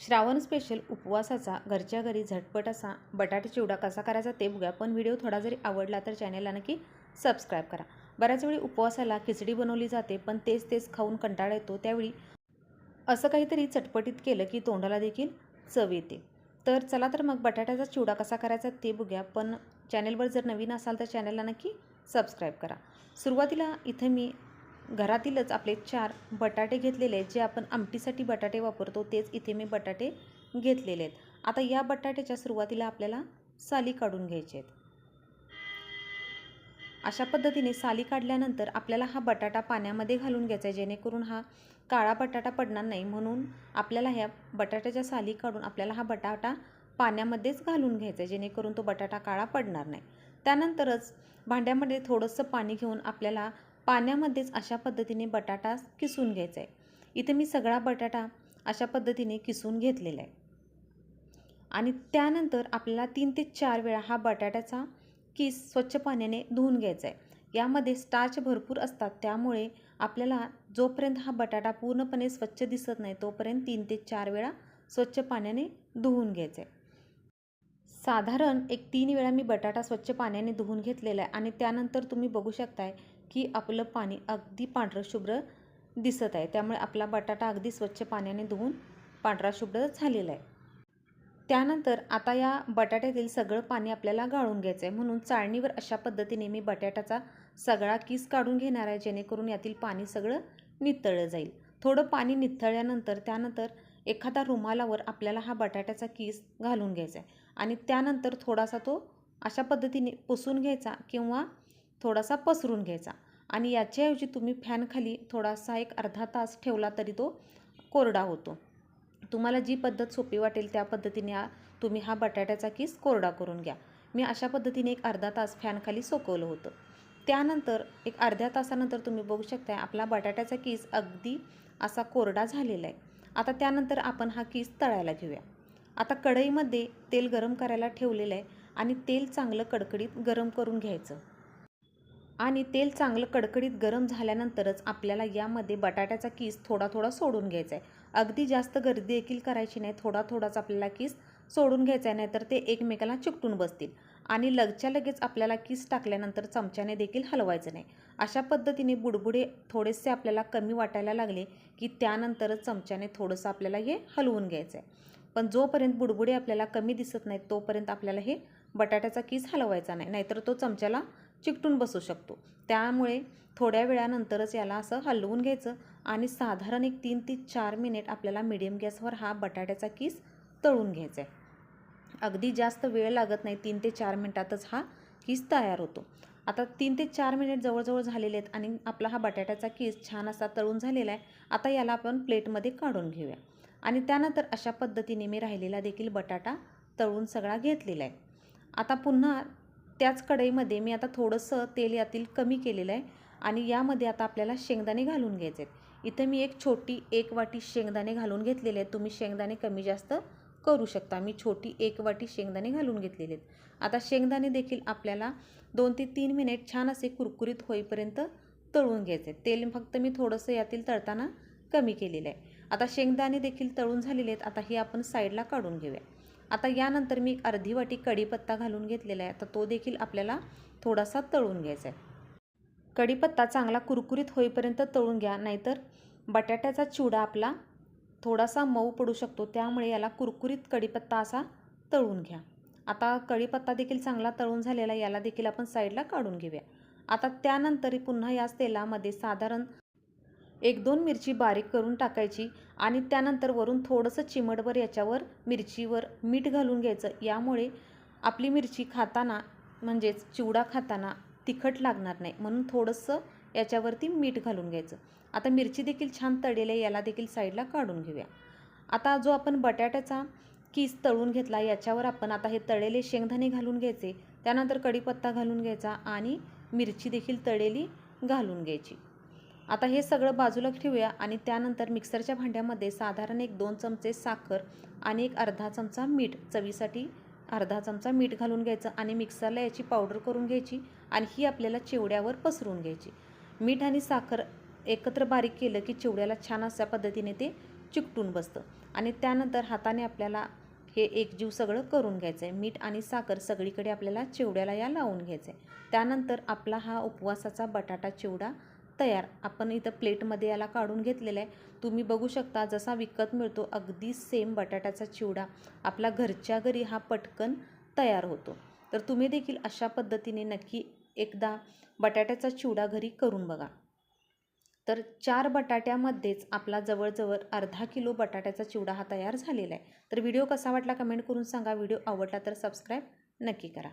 Shravan special उपवासाचा घरच्या घरी झटपट असा बटाटे चिवडा कसा करायचा ते बघूया. पण व्हिडिओ थोडा जरी आवडला तर चॅनेलला नक्की सबस्क्राईब करा. बऱ्याच वेळी उपवासाला खिचडी बनवली जाते पण तेच तेच खाऊन कंटाळा येतो. त्यावेळी असं काहीतरी चटपटीत केलं की तोंडाला देखील चव येते. तर चला तर मग बटाट्याचा चिवडा कसा करायचा ते बघूया. पण चॅनेलवर जर नवीन असाल तर चॅनेलला नक्की सबस्क्राईब करा. सुरुवातीला इथे मी घरातीलच आपले चार बटाटे घेतलेले आहेत जे आपण आमटीसाठी बटाटे वापरतो तेच इथे मी बटाटे घेतलेले आहेत. आता या बटाट्याच्या सुरुवातीला आपल्याला साली काढून घ्यायचे आहेत. अशा पद्धतीने साली काढल्यानंतर आपल्याला हा बटाटा पाण्यामध्ये घालून घ्यायचा आहे जेणेकरून हा काळा बटाटा पडणार नाही. म्हणून आपल्याला ह्या बटाट्याच्या साली काढून आपल्याला हा बटाटा पाण्यामध्येच घालून घ्यायचा आहे जेणेकरून तो बटाटा काळा पडणार नाही. त्यानंतरच भांड्यामध्ये थोडंसं पाणी घेऊन आपल्याला पाण्यामध्येच अशा पद्धतीने बटाटा किसून घ्यायचा आहे. इथे मी सगळा बटाटा अशा पद्धतीने किसून घेतलेला आहे. आणि त्यानंतर आपल्याला तीन ते चार वेळा हा बटाट्याचा किस स्वच्छ पाण्याने धुवून घ्यायचा आहे. यामध्ये स्टार्च भरपूर असतात त्यामुळे आपल्याला जोपर्यंत हा बटाटा पूर्णपणे स्वच्छ दिसत नाही तोपर्यंत तीन ते चार वेळा स्वच्छ पाण्याने धुवून घ्यायचं आहे. साधारण एक तीन वेळा मी बटाटा स्वच्छ पाण्याने धुवून घेतलेला आहे आणि त्यानंतर तुम्ही बघू शकताय की आपलं पाणी अगदी पांढरं शुभ्र दिसत आहे. त्यामुळे आपला बटाटा अगदी स्वच्छ पाण्याने धुवून पांढरा शुभ्र झालेला आहे. त्यानंतर आता या बटाट्यातील सगळं पाणी आपल्याला गाळून घ्यायचं आहे म्हणून चाळणीवर अशा पद्धतीने मी बटाट्याचा सगळा किस काढून घेणार आहे जेणेकरून यातील पाणी सगळं नितळलं जाईल. थोडं पाणी निथळल्यानंतर त्यानंतर एखादा रुमालावर आपल्याला हा बटाट्याचा किस घालून घ्यायचा आहे आणि त्यानंतर थोडासा तो अशा पद्धतीने पुसून घ्यायचा किंवा थोडासा पसरून घ्यायचा. आणि याच्याऐवजी तुम्ही फॅनखाली थोडासा एक अर्धा तास ठेवला तरी तो कोरडा होतो. तुम्हाला जी पद्धत सोपी वाटेल त्या पद्धतीने तुम्ही हा बटाट्याचा किस कोरडा करून घ्या. मी अशा पद्धतीने एक अर्धा तास फॅनखाली सोकवलं होतं. त्यानंतर एक अर्ध्या तासानंतर तुम्ही बघू शकता आपला बटाट्याचा किस अगदी असा कोरडा झालेला आहे. आता त्यानंतर आपण हा किस तळायला घेऊया. आता कढईमध्ये तेल गरम करायला ठेवलेलं आहे आणि तेल चांगलं कडकडीत गरम करून घ्यायचं. आणि तेल चांगलं कडकडीत गरम झाल्यानंतरच आपल्याला यामध्ये बटाट्याचा किस थोडा थोडा सोडून घ्यायचा आहे. अगदी जास्त गर्दी देखील करायची नाही थोडा थोडाच आपल्याला किस सोडून घ्यायचा आहे नाहीतर ते एकमेकाला चिकटून बसतील. आणि लगच्या लगेच आपल्याला किस टाकल्यानंतर चमच्याने देखील हलवायचं नाही. अशा पद्धतीने बुडबुडे थोडेसे आपल्याला कमी वाटायला लागले की त्यानंतरच चमच्याने थोडंसं आपल्याला हे हलवून घ्यायचं आहे. पण जोपर्यंत बुडबुडे आपल्याला कमी दिसत नाहीत तोपर्यंत आपल्याला हे बटाट्याचा किस हलवायचा नाही नाहीतर तो चमच्याला चिकटून बसू शकतो. त्यामुळे थोड्या वेळानंतरच याला असं हलवून घ्यायचं आणि साधारण एक तीन ते चार मिनिट आपल्याला मिडियम गॅसवर हा बटाट्याचा किस तळून घ्यायचा आहे. अगदी जास्त वेळ लागत नाही तीन ते चार मिनटातच हा किस तयार होतो. आता तीन ते चार मिनिट जवळजवळ झालेले आहेत आणि आपला हा बटाट्याचा किस छान असा तळून झालेला आहे. आता याला आपण प्लेटमध्ये काढून घेऊया. आणि त्यानंतर अशा पद्धतीने मी राहिलेला देखील बटाटा तळून सगळा घेतलेला आहे. आता पुन्हा त्याच कढईमध्ये मी आता थोडंसं तेल यातील कमी केलेलं आहे आणि यामध्ये आता आपल्याला शेंगदाणे घालून घ्यायचे आहेत. इथं मी एक छोटी एक वाटी शेंगदाणे घालून घेतलेले आहेत. तुम्ही शेंगदाणे कमी जास्त करू शकता. मी छोटी एक वाटी शेंगदाणे घालून घेतलेले आहेत. आता शेंगदाणे देखील आपल्याला दोन ते तीन मिनिट छान असे कुरकुरीत होईपर्यंत तळून घ्यायचे तेल फक्त मी थोडंसं यातील तळताना कमी केलेलं आहे. आता शेंगदाणे देखील तळून झालेले आहेत. आता हे आपण साईडला काढून घेऊया. आता यानंतर मी अर्धी वाटी कढीपत्ता घालून घेतलेला आहे. आता तो देखील आपल्याला थोडासा तळून घ्यायचा आहे. कढीपत्ता चांगला कुरकुरीत होईपर्यंत तळून घ्या नाहीतर बटाट्याचा चिवडा आपला थोडासा मऊ पडू शकतो. त्यामुळे याला कुरकुरीत कढीपत्ता असा तळून घ्या. आता कढीपत्ता देखील चांगला तळून झालेला याला देखील आपण साईडला काढून घेऊया. आता त्यानंतर पुन्हा याच तेलामध्ये साधारण एक दोन मिरची बारीक करून टाकायची आणि त्यानंतर वरून थोडंसं चिमटभर याच्यावर मिरचीवर मीठ घालून घ्यायचं. यामुळे आपली मिरची खाताना म्हणजेच चिवडा खाताना तिखट लागणार नाही. म्हणून थोडंसं याच्यावरती मीठ घालून घ्यायचं. आता मिरची देखील छान तळेल आहे. याला देखील साईडला काढून घेऊया. आता जो आपण बटाट्याचा किस तळून घेतला याच्यावर आपण आता हे तळलेले शेंगदाणे घालून घ्यायचे. त्यानंतर कढीपत्ता घालून घ्यायचा आणि मिरची देखील तळलेली घालून घ्यायची. आता हे सगळं बाजूला ठेवूया आणि त्यानंतर मिक्सरच्या भांड्यामध्ये साधारण एक दोन चमचे साखर आणि एक अर्धा चमचा मीठ. चवीसाठी अर्धा चमचा मीठ घालून घ्यायचं आणि मिक्सरला याची पावडर करून घ्यायची आणि ही आपल्याला चिवड्यावर पसरून घ्यायची. मीठ आणि साखर एकत्र बारीक केलं की चिवड्याला छान अशा पद्धतीने ते चिकटून बसतं. आणि त्यानंतर हाताने आपल्याला हे एकजीव सगळं करून घ्यायचं आहे मीठ आणि साखर सगळीकडे आपल्याला चिवड्याला या लावून घ्यायचं आहे त्यानंतर आपला हा उपवासाचा बटाटा चिवडा तयार. आपण इथं प्लेटमध्ये याला काढून घेतलेलं आहे. तुम्ही बघू शकता जसा विकत मिळतो अगदी सेम बटाट्याचा चिवडा. आपला घरच्या घरी हा पटकन तयार होतो. तर तुम्ही देखील अशा पद्धतीने नक्की एकदा बटाट्याचा चिवडा घरी करून बघा. तर चार बटाट्यामध्येच आपला जवळजवळ अर्धा किलो बटाट्याचा चिवडा हा तयार झालेला आहे. तर व्हिडिओ कसा वाटला कमेंट करून सांगा. व्हिडिओ आवडला तर सबस्क्राईब नक्की करा.